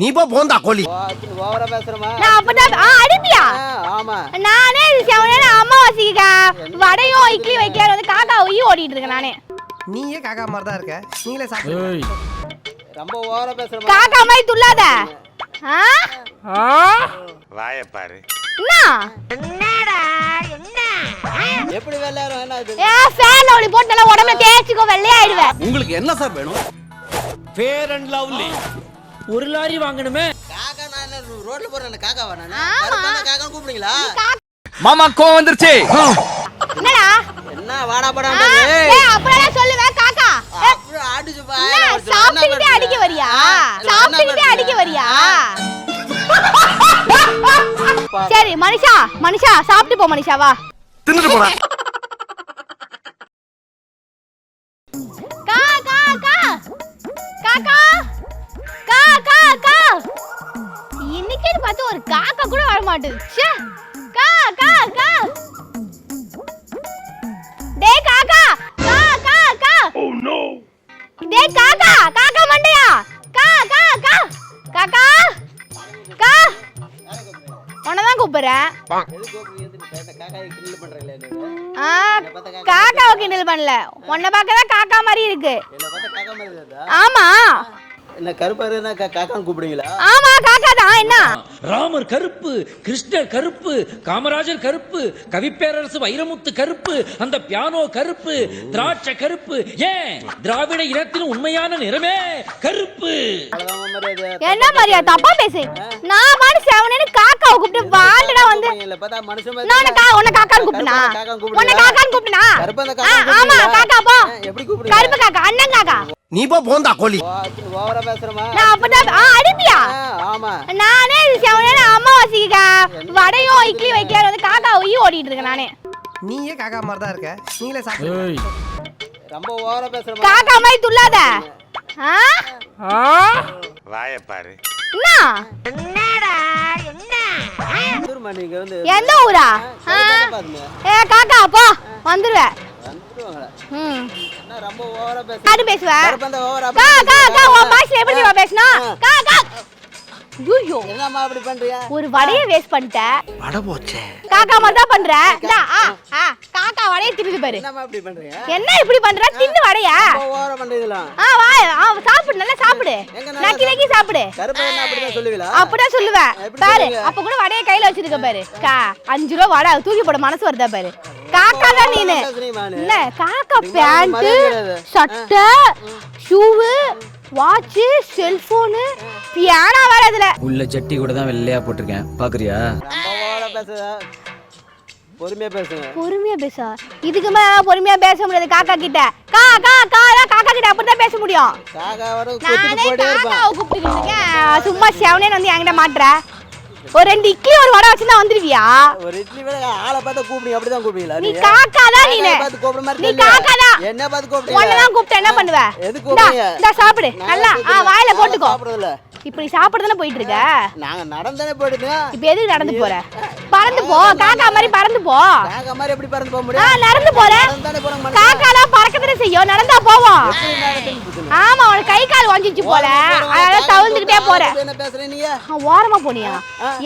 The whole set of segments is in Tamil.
நீ போ போந்தா கோழி. ஓவரா பேசுறமா? நான் அப்பதான் ஆ அடிப்பியா? ஆமா. நானே இது செவனே அம்மாவாசிக்கு வடையும் இட்லி வைக்கல வந்து காக்கா ஒய்யும் ஓடிட்டு இருக்கேன் நானே. நீயே காக்கா மாதிரி தான் இருக்க. நீங்களே சாப்பிடு ரொம்ப ஓவரா பேசுறமா? காக்கா மாதிரி துள்ளாத. ஆ? வாயப்பாரு என்ன? எப்படி விளையாடும் என்ன இது ஏ ஃபேன் ஒளி போட்டு நல்லா உடம்புல தேய்ச்சிக்கோ வெள்ளையாயிடுவேன். உங்களுக்கு என்ன சார் வேணும்? ஃபேர் அண்ட் லவ்லி ஒரு லாரி வாங்கணுமே. காக்கா நான் ரோட்ல போறேன் காக்காவா நான். காக்கா கூப்பிடுங்களா மாமா கோவம் வந்துருச்சு. என்னடா? என்ன வாடா படா ஏய் அப்படியே சொல்லுவேன் காக்கா. அப்புறம் பா அடிக்க வரியா? சாப்பிட்டுக்கிட்டே அடிக்க வரியா? சரி மனுஷா மனுஷா சாப்பிட்டு போ மனுஷா வா. தின்னுட்டு போறேன். பார்த்து ஒரு காக்கா கூட வர மாட்டேது ச்சே கா கா கா. டேய் காக்கா கா கா கா. ஓ நோ டேய் காக்கா காக்கா மண்டையா? கா கா கா. காக்கா கா. கூப்பிடுறேன். பண்றீங்களே என்ன ஆ காக்காவை கிண்டல் பண்ணல. உன்னை பார்க்க தான் காக்கா மாதிரி இருக்கு. ஆமா. என்ன கருப்பா இருந்தா காக்கான்னு கூப்பிடுவீங்களா? ஆமா காக்கா தான் என்ன ராமர் கருப்பு கிருஷ்ணர் கருப்பு காமராஜர் கருப்பு கவிப்பேரரசு வைரமுத்து கருப்பு அந்த பியானோ கருப்பு திராட்சை கருப்பு. ஏன்? திராவிட இனத்தின் உண்மையான நிறமே கருப்பு. என்ன மாதிரியா தப்பா பேசு. நான் பாடு செவனேன்னு காக்காவை கூப்பிட்டு வாண்டடா வந்து. நான் உன்னை கா உன்னை காக்கான்னு கூப்பிட்டனா? காக்கான்னு காக்கா ஆமா காக்கா போ. கருப்பு காக்கா அண்ணன் காக்கா. நீ போ போந்தா கோழி. ஓவரா பேசுறமா நான் அப்பதான் ஆ அடிப்பியா? ஆமா. நானே இது செவனேன்னு அம்மாவாசிக்கு வடையும் இட்லி வைக்கல. வந்து காக்கா ஒய்யும் ஓடிட்டு இருக்கேன் நானே. நீயே காக்கா மாதிரி தான் இருக்க. நீங்களே சாப்பிடு. ரொம்ப ஓவரா பேசுறமா காக்கா மாதிரி துள்ளாத. ஆ? வாயப்பாரு என்ன? எந்த ஊரா? ஏ காக்கா போ. வந்துருவேன் ம். என்ன ரொம்ப ஓவரா பேசுற? காட்டு பேசுவேன் கருப்பா அந்த ஓவரா கா கா கா உன் பாஷையில எப்படி பேசணும்? கா ஐயோ. என்னம்மா அப்படி பண்றியா? ஒரு வடைய வேஸ்ட் பண்ணிட்ட. வட போச்சே. காக்கா மாதிரி தான் பண்ற. இந்தா, ஆ ஆ காக்கா வடைய தின்னு பாரு. என்னம்மா இப்படி பண்றீங்க என்ன இப்படி பண்ற? தின்னு வடைய? ஓவரா பண்றீங்களா ஆ வா ஆ, சாப்பிடு நல்லா சாப்பிடு. நக்கி நக்கி சாப்பிடு? கருப்பா என்ன அப்படிதான் சொல்லுவீங்களா அப்படிதான் சொல்லுவேன். பாரு? அப்ப கூட வடைய கையில வச்சிருக்க பாரு. கா அஞ்சு ரூபா வடை தூக்கி போட மனசு வருதா பாரு. காக்கா தான் நீனு. இல்ல காக்கா பேண்ட். சட்டை ஷூவு வாட்ச் செல்போனு பியானோ வேற இதுல. உள்ள சட்டி கூட தான் வெள்ளையா போட்டிருக்கேன். பாக்குறியா? பொறுமையா பேசுங்க. பொறுமையா பேசா. இதுக்கு மேல பொறுமையா பேச முடியாது காக்கா கிட்ட. கா கா கா தான் காக்கா கிட்ட அப்படிதான் பேச முடியும்? காக்கா வர இருப்பான். கூப்பிட்டுக்கிட்டு இருக்கேன். சும்மா செவனே வந்து என்கிட்ட மாட்டுற. ஒரு ரெண்டு இட்லி ஒரு வடை வச்சுதான் வந்துருவியா? ஒரு இட்லி வேற ஆளை பார்த்து கூப்பிடுங்க அப்படிதான் கூப்பிடுவீங்களா? நீ? காக்கா தான் நீனு? காக்காயை பார்த்து கூப்பிடுற மாதிரி நீ. காக்கா தான் என்ன பார்த்து கூப்பிடுறீங்க உன்னதான் கூப்பிட்டு என்ன பண்ணுவ? எதுக்கு இந்தா, கூப்பிடுறீங்க? இந்தா சாப்பிடு நான் நல்லா ஆ. வாயில நான் போட்டுக்கோ. சாப்பிடுறதில்ல. இப்படி சாப்பிடுதானே போயிட்டு இருக்க நாங்க நடந்தானே போயிடுங்க இப்ப எதுக்கு நடந்து போற? பறந்து போ காக்கா மாதிரி பறந்து போ. காக்கா மாதிரி எப்படி பறந்து போக முடியும்? நடந்து போற. நடந்தானே போறாங்க மனுஷன். காக்காலாம் பறக்கத்தானே செய்யும். நடந்தா போவோம். ஆமா உனக்கு கை கால் வாஞ்சிச்சு போல. அதனால தவிர்த்துக்கிட்டே போற. என்ன நீங்க ஆ, ஓரமா போனியா?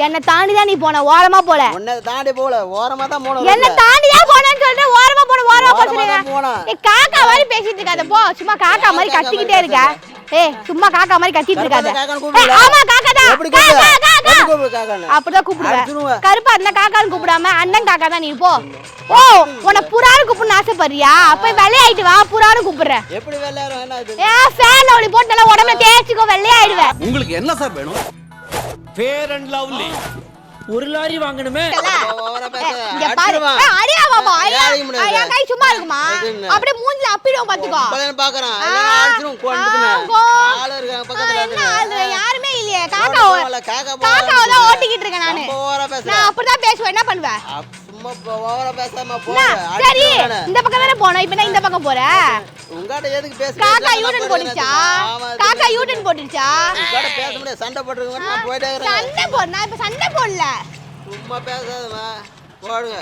என்னை தாண்டி தான் நீ போன ஓரமா போல. உன்னை தாண்டி போல ஓரமா தான் போனோம் என்ன தாண்டி தான் போனேன்னு சொல்லிட்டு ஓரமா போன ஓரமா போ ஓரமா சொல்லுங்க தான் போனேன். ஏய் காக்கா மாதிரி பேசிட்டு இருக்காத போ. சும்மா காக்கா மாதிரி கத்திக்கிட்டே இருக்க. ஏய் சும்மா காக்கா மாதிரி கத்திட்டு இருக்காத? ஆமா காக்கா தான்? அப்படிதான் கூப்பிடுவேன். கருப்பா இருந்தா காக்கான்னு கூப்பிடாம அண்ணன் காக்கா தான் நீ போ. ஓ உன்னை புறான்னு கூப்பிடணும்னு ஆசைப்படுறியா? அப்ப வெள்ளையாயிட்டு வா புறான்னு கூப்பிடுறேன். எப்படி இது ஏ ஃபேன் ஒளி போட்டு நல்லா உடம்புல தேய்ச்சிக்கோ வெள்ளையாயிடுவேன். உங்களுக்கு என்ன சார் வேணும்? ஃபேர் அண்ட் லவ்லி ஒரு லாரி வாங்கணுமே இங்க பாரு அடிச்சிருவேன். ஏ, அடியா பாப்பா ஐயா ஏன் அடிக்க முடியாது? என் கை சும்மா இருக்குமா? அப்படியே மூஞ்சில அப்பிடுவோம் பாத்துக்கோ இப்பதானே பாக்குறேன் எல்லாம் அடிச்சிரும் கொண்டுட்டுமே. ஆ, கோ. ஆளு இருக்காங்க ஆ, பக்கத்துல என்ன. ஆளு? யாருமே இல்லையே காக்கா ரோட்ல போகல, காக்கா போகல. காக்காவை தான் ஓட்டிக்கிட்டு இருக்கேன் நானு ரொம்ப ஓவரா பேசுற. நான் அப்படிதான் பேசுவேன் என்ன பண்ணுவேன் அப்~ சும்மா இப்ப ஓவரா பேசாம போ. என்ன? சரி அடிச்சிருவேன். இந்த பக்கம் தானே போனோம் இப்ப நான் இந்த பக்கம் போறேன் உங்ககிட்ட எதுக்கு பேச காக்கா யூட்டன் போட்டுச்சா காக்கா யூட்டன் போட்டுச்சா உங்ககிட்ட பேச முடியாது சண்டை போட்டுருங்க நான் போயிட்டே சண்டை போடு நான் இப்ப சண்டை போடல. சும்மா பேசாதமா போடுங்க.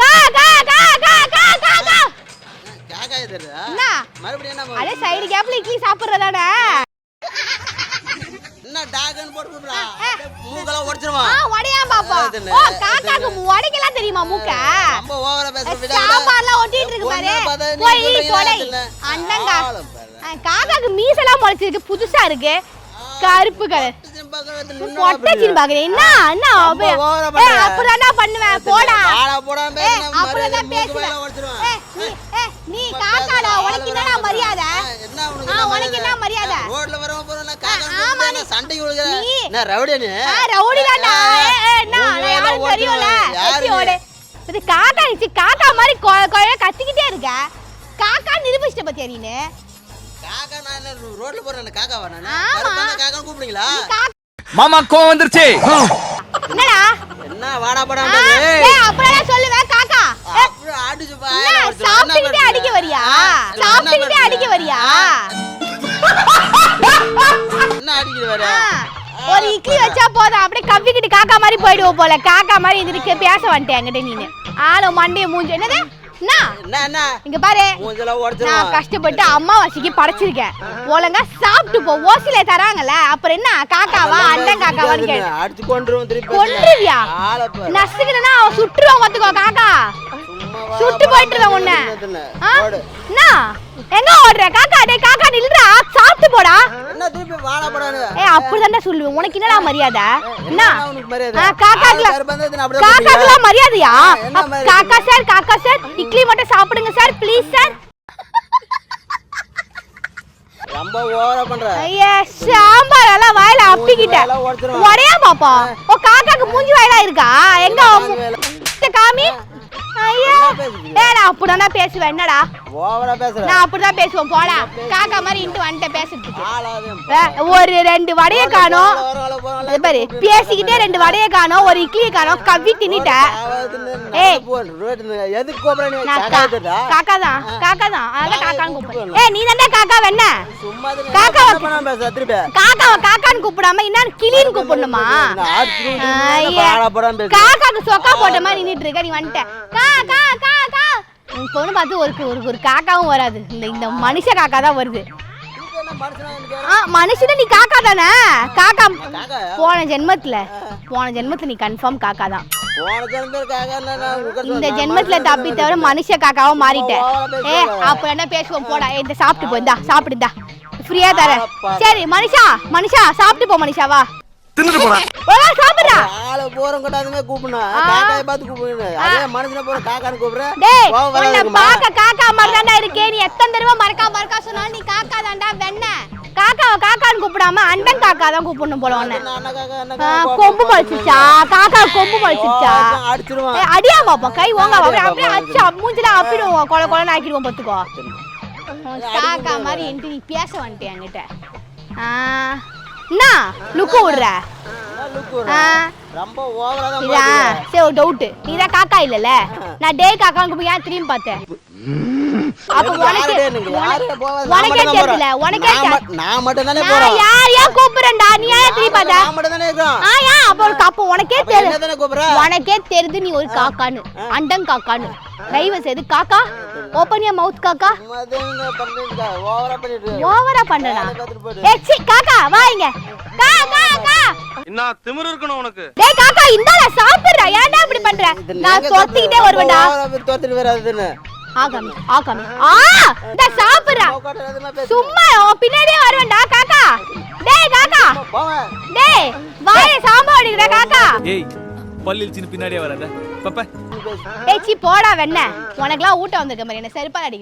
கா கா கா கா கா கா கா. காக்கா தெரியுதா என்ன? மறுபடியும் என்ன அதே சைடு கேப்ல இட்லி சாப்பிடுறதானே? டாகன் போட்டு கூப்பிடுறா மூக்கெல்லாம் உடைச்சிருவான் ஆ உடையா பாப்பா அதுன்னு, ஓ காக்காக்கு உடைக்கலாம் தெரியுமா மூக்க? ரொம்ப ஓவரா சாம்பார்லாம் ஒட்டிட்டு இருக்கு பாரு. போய் கொடை காக்காக்கு மீசெல்லாம் முளைச்சிருக்கு. புதுசா இருக்கு. கருப்பு கலர். பொட்டச்சின்னு பாக்குறேன் என்ன பண்ணுவேன் போடா. பேசுவேன் நீ காக்காடா உனக்கு என்னடா மரியாதை என்ன உனக்கு என்ன மரியாதை? ரோட்ல போறவன் ஆ, ஆமா காக்கா நீ- ரவுடியா நீ ஆ ரவுடி தான்டா நான். யாரு இது காக்கா நிச்சு காக்கா மாதிரி கொ- கொ- கத்திக்கிட்டே இருக்க. காக்கா நிரூபிச்சிட்ட பத்தியா நீனு? காக்கா நான் ரோட்ல போறேன் காக்காவா நான்? காக்கான்னு கூப்பிடுங்களா காக்கா மாமா கோவம் வந்துருச்சு. என்னடா? என்ன வாடா படா ஏய். அப்படியே சொல்லுவேன் காக்கா. அடிச்சு பா என்ன சாப்பிட்டுக்கிட்டே அடிக்க வரியா? சாப்பிட்டுக்கிட்டே அடிக்க வரியா? ஒரு இட்லி வச்சா போதும். அப்படியே கவ்விக்கிட்டு காக்கா மாதிரி போயிடுவோம் போல. காக்கா மாதிரி இதுக்கு பேச வந்துட்டேன் என்கிட்ட நீனு ஆளும் மண்டைய மூஞ்சி என்னது? இங்க பாரு. நான் கஷ்டப்பட்டு அம்மாவாசைக்கு படைச்சிருக்கேன். ஒழுங்கா சாப்பிட்டு போ. ஓசில தராங்கல்ல. அப்புறம் என்ன? காக்காவா? அண்டன் காக்காவான்னு கேட்டு கொன்றுவியா? ஆளை. நசுக்குனா அவன் சுட்டுருவான் பாத்துக்கோ காக்கா. சுட்டு போயிட்டுருவேன் உன்னை. என்ன? எங்க ஓடுற? காக்கா டேய் காக்கா நில்றா சாப்பிட்டு போடா. என்ன திருப்பி வாடா படான்னு? ஏய் அப்படிதான்டா சொல்லுவேன். உனக்கு என்னடா மரியாதை? என்ன மரியாதை? கூப்பிடுவியா? காக்காக்குலாம் மரியாதையா? காக்கா சார் காக்கா சார் இட்லி மட்டும் சாப்பிடுங்க சார் ப்ளீஸ் சார். ரொம்ப ஓவரா பண்ற. ஐயா சாம்பார் எல்லாம் வாயில உடைச்சிருவான். உடையா பாப்பா ஓ காக்காக்கு மூஞ்சி வாயிலா இருக்கா எங்க அவன் மூ- இத காமி ஐயா நான் அப்படிதான்டா பேசுவேன் என்னடா ஓவரா பேசுற நான் அப்படிதான் பேசுவேன் போடா காக்கா மாதிரி இன்ட்டு வந்துட்டேன் பேசுறதுக்கு ஏ, ஒரு ரெண்டு வடைய காணோம் பாரு பேசிக்கிட்டே ரெண்டு வடைய காணோம் ஒரு இட்லியை காணோம் கவ்வி தின்னுட்ட ஏய். எதுக்கு கூப்பிடுற நீ நான் காக்கா? காக்கா தான் காக்கா தான் அதான் காக்கான்னு. கூப்பிடுறேன் ஏய் நீ தானே காக்கா நீ காக்கா காக்காவை காக்கான்னு கூப்பிடாம என்ன கிளின்னு கூப்பிடணுமா. காக்காக்கு சொக்கா போட்ட மாதிரி நின்னுட்டு இருக்க நீ வந்துட்ட கா கா கா கா உன் பொண்ணு பார்த்து ஒரு ஒரு ஒரு காக்காவும் வராது. இந்த இந்த மனுஷ காக்கா தான் வருது? ஆ மனுஷன நீ காக்கா தானே? காக்கா? போன ஜென்மத்துல போன ஜென்மத்துல நீ கன்ஃபார்ம் காக்கா தான். இந்த ஜென்மத்துல தப்பி தவிர மனுஷ காக்காவா மாறிட்ட. ஓவரா ஏ. அப்புறம் என்ன பேசுவோம்? போடா. இந்த சாப்பிட்டு போ இந்தா சாப்பிடுதா ஃப்ரீயா தரேன். ஆளப்பா. சரி மனுஷா மனுஷா சாப்பிட்டு போ மனுஷா வா. தின்னுட்டு போடா சாப்பிடுறா ஆளை போறோம் கூப்பிடணும் காக்காயை பார்த்து கூப்பிடணும் அதே மனுஷனை போற காக்கான்னு கூப்பிடுறேன் டேய் உன்னை? பார்க்க காக்கா மாதிரி தான்டா இருக்கே. நீ எத்தனை தடவை மறக்கா மறக்கா சொன்னாலும் நீ காக்கா தான்டா வெண்ண. காக்காவை காக்கான்னு கூப்பிடாம அண்டன் காக்கா தான் கூப்பிடணும் போல உன்னை. கொம்பு முளைச்சிச்சா காக்கா. கொம்பு முளைச்சிச்சா அடியா பாப்பா கை ஓங்க அப்படியே அச்சு மூஞ்சில அப்பிடுவோம் கொல கொலன்னு ஆக்கிடுவோம் பாத்துக்கோ உன் காக்கா மாதிரி என்கிட்ட நீ பேச வந்துட்டே என்கிட்ட? ஆ, என்ன? லுக்கு விடுற? ரொம்ப ஓவரா தான். சரி ஒரு டவுட் நீ தான் காக்கா இல்லல நான் டே காக்கான்னு கூப்பிட்டு ஏன் திரும்பி பார்த்தேன்? அப்ப உனக்கு உனக்கே தெரியல. உனக்கே நான் மட்டும் தானே நான் போறேன். யார் யார் கூப்பிடுறேன்டா? நீ ஏன் திரும்பி பார்த்த? நான் மட்டும் தானே இருக்கோம். ஆ ஏன் அப்ப உனக்கு அப்ப தெரியும் உனக்கே தெரியுது நீ ஒரு காக்கான்னு. அண்டன் காக்கான்னு. தயவு செய்து காக்கா ஓப்பன் your மவுத் காக்கா? ஓவரா போயிடு. ஏ சி காக்கா வா இங்க. கா கா கா. என்ன திமிரு இருக்கணும் உனக்கு. டேய் காக்கா இந்தால சாப்பிடுறா. ஏன்டா இப்படி பண்ற? நான் ஓவரா போய் தொத்திட்டு வராதுன்னு. ஆகாமி ஆகாமி. ஆ இந்த சாப்பிடுறா. சும்மா பின்னாடியே வருவேன்டா காக்கா. டேய் காக்கா. டேய் வாயை சாம்பார் அடிக்கிற காக்கா. ஏய் பின்னாடியே வராத. பாப்பா. போடா வெண்ண உனக்கெல்லாம் ஊட்ட வந்திருக்க மாதிரி என்ன செருப்பா அடிக்கிற